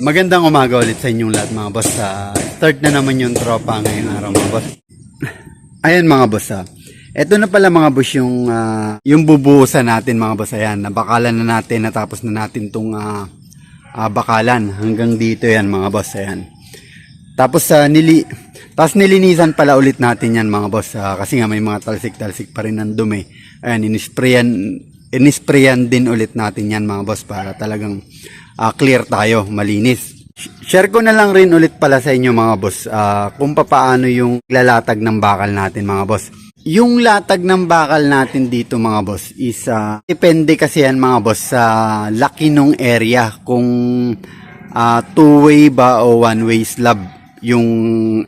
Magandang umaga ulit sa inyong lahat mga boss. Ah, start na naman yung tropa ngayong araw mga boss. Ayan mga boss ah. Ito na pala mga boss yung, ah, yung bubuhusan natin mga boss. Ayan, nabakalan na natin, natapos na natin tong ah, ah, bakalan. Hanggang dito yan mga boss. Ayan. Tapos sa nili tapos nilinisan pala ulit natin yan mga boss Ah, kasi nga may mga talsik-talsik pa rin ng dumi. Ayan, inisprayan inisprayan din ulit natin yan mga boss para talagang ah, clear tayo, malinis. Share ko na lang rin ulit pala sa inyo mga boss ah, kung papaano yung lalatag ng bakal natin mga boss. Yung latag ng bakal natin dito mga boss is ah, depende kasi yan mga boss sa laki nung area kung ah, two-way ba o one-way slab yung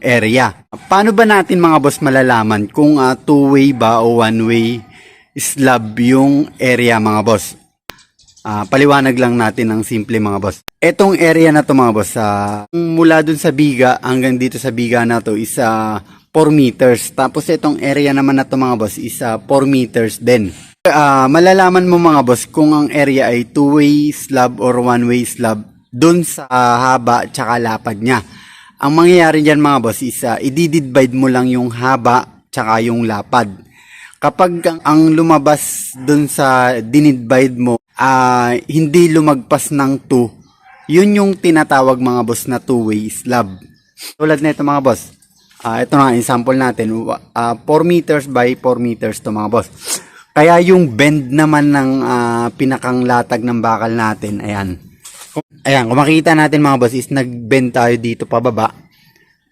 area. Paano ba natin mga boss malalaman kung ah, two-way ba o one-way slab yung area mga boss? Ah, paliwanag lang natin ng simple mga boss. Etong area na to mga boss, ah, mula dun sa biga hanggang dito sa biga na to is ah, 4 meters. Tapos itong area naman na to mga boss is ah, 4 meters din. Ah, malalaman mo mga boss kung ang area ay two-way slab or one-way slab dun sa ah, haba tsaka lapad niya. Ang mangyayari dyan mga boss is uh, i-divide mo lang yung haba tsaka yung lapad. Kapag ang, lumabas dun sa dinidivide mo, ah hindi lumagpas ng 2, yun yung tinatawag mga boss na two-way slab. Tulad na ito mga boss. Ah ito na example natin. Ah 4 meters by 4 meters to mga boss. Kaya yung bend naman ng ah, pinakang latag ng bakal natin, ayan. Ayan, kung makita natin mga boss is nag-bend tayo dito pababa.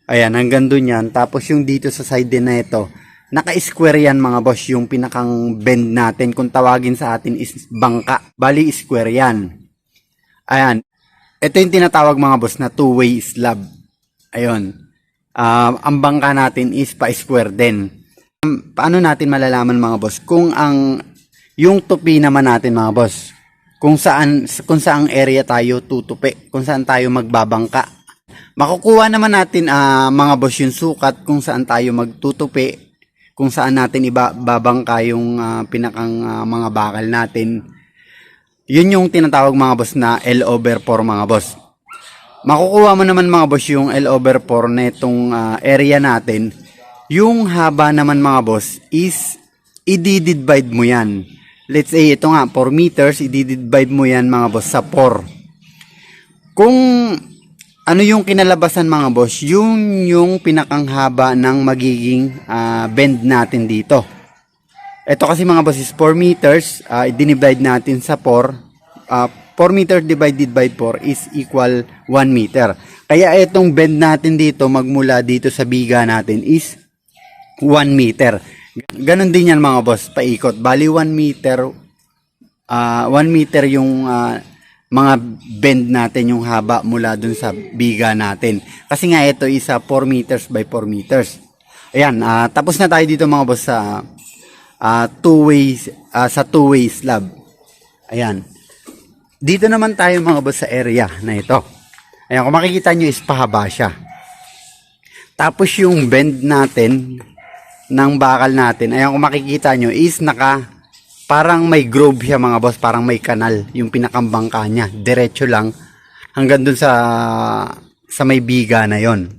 Ayan, hanggang dun yan. Tapos yung dito sa side din na ito, naka-square yan mga boss, yung pinakang bend natin. Kung tawagin sa atin is bangka. Bali, square yan. Ayan. Ito yung tinatawag mga boss na two-way slab. Ayun. Ah, ang bangka natin is pa-square din. Um, Paano natin malalaman mga boss kung ang yung tupi naman natin mga boss kung saan kung saang area tayo tutupi, kung saan tayo magbabangka. Makukuha naman natin ah, mga boss yung sukat kung saan tayo magtutupi, kung saan natin ibabangka yung ah, pinakang ah, mga bakal natin. Yun yung tinatawag mga boss na L over 4 mga boss. Makukuha mo naman mga boss yung L over 4 na itong ah, area natin. Yung haba naman mga boss is i-divide mo yan. Let's say ito nga 4 meters, i-divide mo yan mga boss sa 4. Kung ano yung kinalabasan mga boss, yun yung pinakang haba ng magiging ah, bend natin dito. Ito kasi mga boss is 4 meters, uh, i-divide natin sa 4. Ah, 4 meter divided by 4 is equal 1 meter. Kaya itong bend natin dito, magmula dito sa biga natin is 1 meter. Ganon din yan mga boss, paikot. Bali 1 meter, ah 1 meter yung ah, mga bend natin, yung haba mula dun sa biga natin. Kasi nga ito is ah, 4 meters by 4 meters. Ayan, ah, tapos na tayo dito mga boss sa ah, two ways, ah, sa two way slab. Ayan. Dito naman tayo mga boss sa area na ito. Ayan, kung makikita nyo is pahaba siya. Tapos yung bend natin ng bakal natin, ayan kung makikita nyo is naka parang may groove siya mga boss, parang may kanal yung pinakambangka niya. Diretso lang hanggang dun sa sa may biga na yon.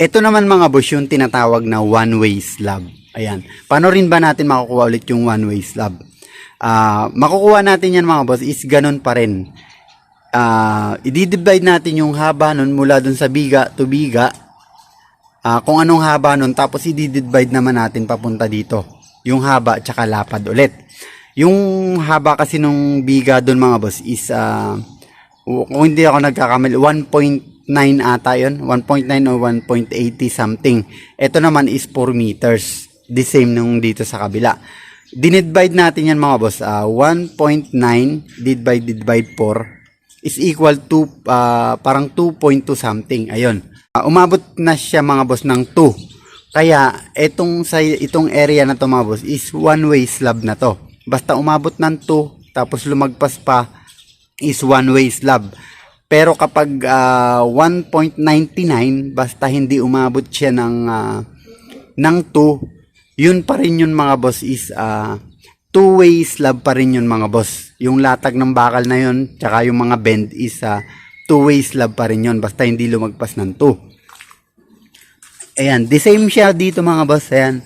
Ito naman mga boss yung tinatawag na one-way slab. Ayan. Paano rin ba natin makukuha ulit yung one-way slab? Ah, makukuha natin yan mga boss is ganun pa rin. Ah, i-divide natin yung haba nun mula dun sa biga to biga. Ah, kung anong haba nun tapos i-divide naman natin papunta dito. Yung haba tsaka lapad ulit. Yung haba kasi nung biga dun mga boss is ah, kung hindi ako nagkakamali 1.9 ata yun. 1.9 o 1.80 something. Ito naman is 4 meters. The same nung dito sa kabila. Dinidivide natin yan mga boss ah, 1.9 divided by 4 is equal to ah, parang 2.2 something. Ayun. Ah, umabot na siya mga boss ng 2 kaya itong sa itong area na to mga boss is one way slab na to basta umabot ng 2 tapos lumagpas pa is one way slab. Pero kapag ah, 1.99 basta hindi umabot siya ng ah, ng 2, yun pa rin yun mga boss is ah, two way slab pa rin yun mga boss. Yung latag ng bakal na yun tsaka yung mga bend is ah, two-way slab pa rin yun. Basta hindi lumagpas ng 2. Ayan, the same siya dito mga boss. Ayan.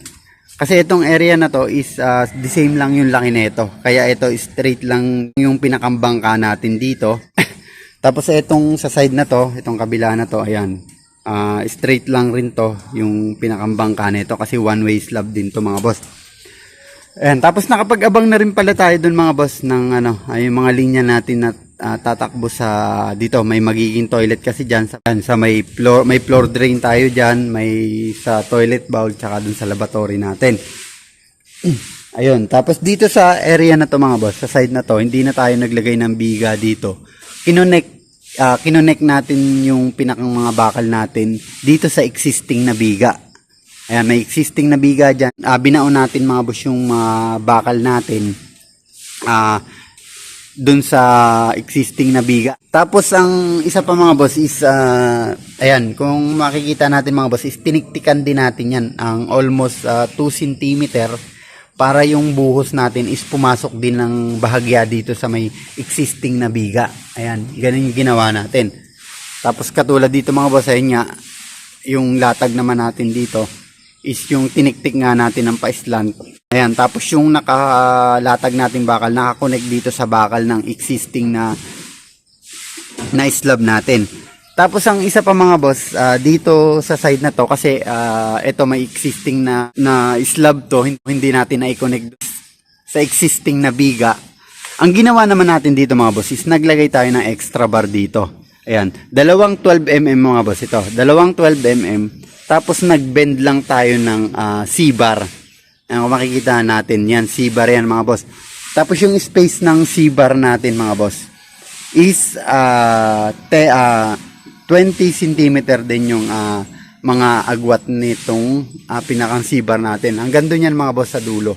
Kasi itong area na to is uh, the same lang yung laki nito. Kaya ito straight lang yung pinakambangka natin dito. Tapos itong sa side na to, itong kabila na to, ayan. ah, straight lang rin to yung pinakambangka nito kasi one way slab din to mga boss. Ayan, tapos nakapag-abang na rin pala tayo dun mga boss ng ano, ay yung mga linya natin na ah, tatakbo sa dito. May magiging toilet kasi diyan sa, dyan, sa may floor may floor drain tayo diyan, may sa toilet bowl tsaka dun sa lavatory natin. Ayun, tapos dito sa area na to mga boss, sa side na to, hindi na tayo naglagay ng biga dito. Kinonek ah, kinonek natin yung pinakang mga bakal natin dito sa existing na biga. Ayan, may existing na biga dyan. Ah, binaon natin mga boss yung mga bakal natin. Ah, dun sa existing na biga. Tapos ang isa pa mga boss is ah, ayan, kung makikita natin mga boss is tiniktikan din natin yan ang almost 2 cm para yung buhos natin is pumasok din ng bahagya dito sa may existing na biga. Ayan, ganun yung ginawa natin. Tapos katulad dito mga boss, ayun nga, yung latag naman natin dito is yung tiniktik nga natin ng pa-slant. Ayan, tapos yung nakalatag natin bakal, nakakonect dito sa bakal ng existing na na slab natin. Tapos ang isa pa mga boss, ah, dito sa side na to kasi ah, ito may existing na na slab to, hin- hindi natin na i-connect sa existing na biga. Ang ginawa naman natin dito mga boss is naglagay tayo ng extra bar dito. Ayan, dalawang 12 mm mga boss ito. Dalawang 12 mm. Tapos nag-bend lang tayo ng ah, C-bar. Kung makikita natin yan, C-bar yan mga boss. Tapos yung space ng C-bar natin mga boss is ah, te, ah, 20 cm din yung ah, mga agwat nitong ah, pinakang C-bar natin. Hanggang doon yan mga boss sa dulo.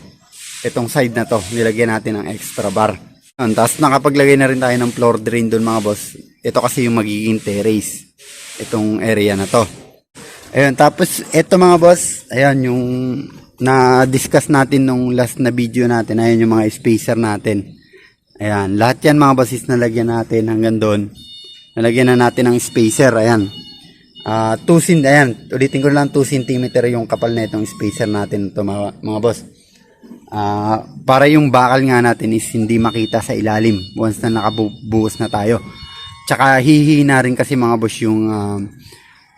Itong side na to, nilagyan natin ng extra bar. Yun, Tapos nakapaglagay na rin tayo ng floor drain doon mga boss. Ito kasi yung magiging terrace. Itong area na to. Ayun, tapos ito mga boss, ayan yung na-discuss natin nung last na video natin. Ayan yung mga spacer natin. Ayan, lahat yan mga boss is nalagyan natin hanggang doon. Nalagyan na natin ng spacer, ayan. Ah, 2 cm, ayan, ulitin ko lang 2 cm yung kapal na itong spacer natin to mga, mga boss. Ah, para yung bakal nga natin is hindi makita sa ilalim once na nakabubuhos na tayo. Tsaka hihina rin kasi mga boss yung ah,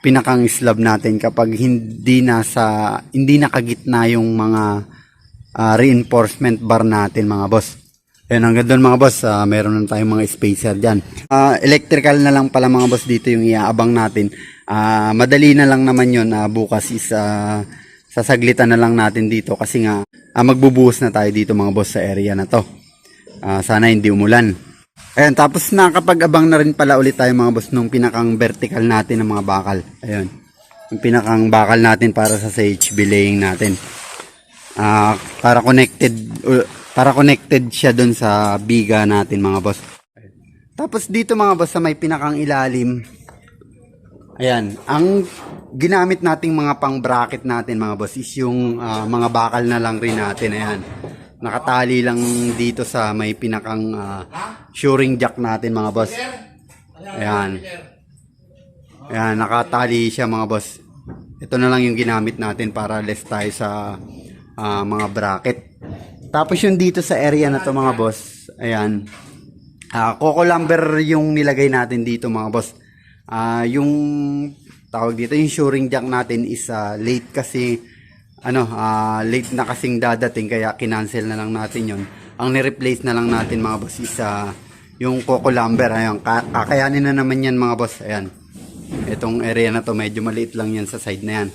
pinakang slab natin kapag hindi na sa hindi nakagitna yung mga ah, reinforcement bar natin mga boss. Ayun, hanggang doon mga boss, ah, meron na tayong mga spacer dyan. Ah, electrical na lang pala mga boss dito yung iaabang natin. Ah, madali na lang naman yun. Ah, bukas is ah, sasaglitan na lang natin dito kasi nga ah, magbubuhos na tayo dito mga boss sa area na to. Ah, sana hindi umulan. Ayun, tapos nakapag-abang na rin pala ulit tayo mga boss nung pinakang vertical natin ng mga bakal. Ayun. Yung pinakang bakal natin para sa CHB laying natin. Ah, para connected uh, para connected siya doon sa biga natin mga boss. Tapos dito mga boss sa may pinakang ilalim. Ayan, ang ginamit nating mga pang bracket natin mga boss is yung ah, mga bakal na lang rin natin. Ayan. Nakatali lang dito sa may pinakang ah, shoring jack natin mga boss. Ayan. Ayan, nakatali siya mga boss. Ito na lang yung ginamit natin para less tayo sa ah, mga bracket. Tapos yung dito sa area na to mga boss, ayan. Ah, coco lumber yung nilagay natin dito mga boss. Ah, yung tawag dito yung shoring jack natin is ah, late kasi ano, ah, late na kasing dadating kaya kinancel na lang natin yon. Ang ni-replace na lang natin mga boss is ah, yung coco lumber. Ayan, ka- kakayanin na naman yan mga boss. Ayan. Itong area na to medyo maliit lang yan sa side na yan.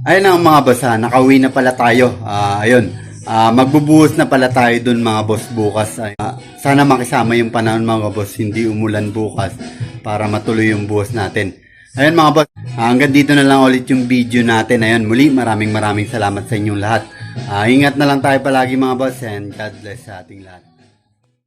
Ayun na mga boss ha, nakauwi na pala tayo. Ah, ayun. Ah, magbubuhos na pala tayo dun mga boss bukas. Ah, sana makisama yung panahon mga boss, hindi umulan bukas para matuloy yung buhos natin. Ayun mga boss, ah, hanggang dito na lang ulit yung video natin. Ayun, muli maraming maraming salamat sa inyong lahat. Ah, ingat na lang tayo palagi mga boss and God bless sa ating lahat.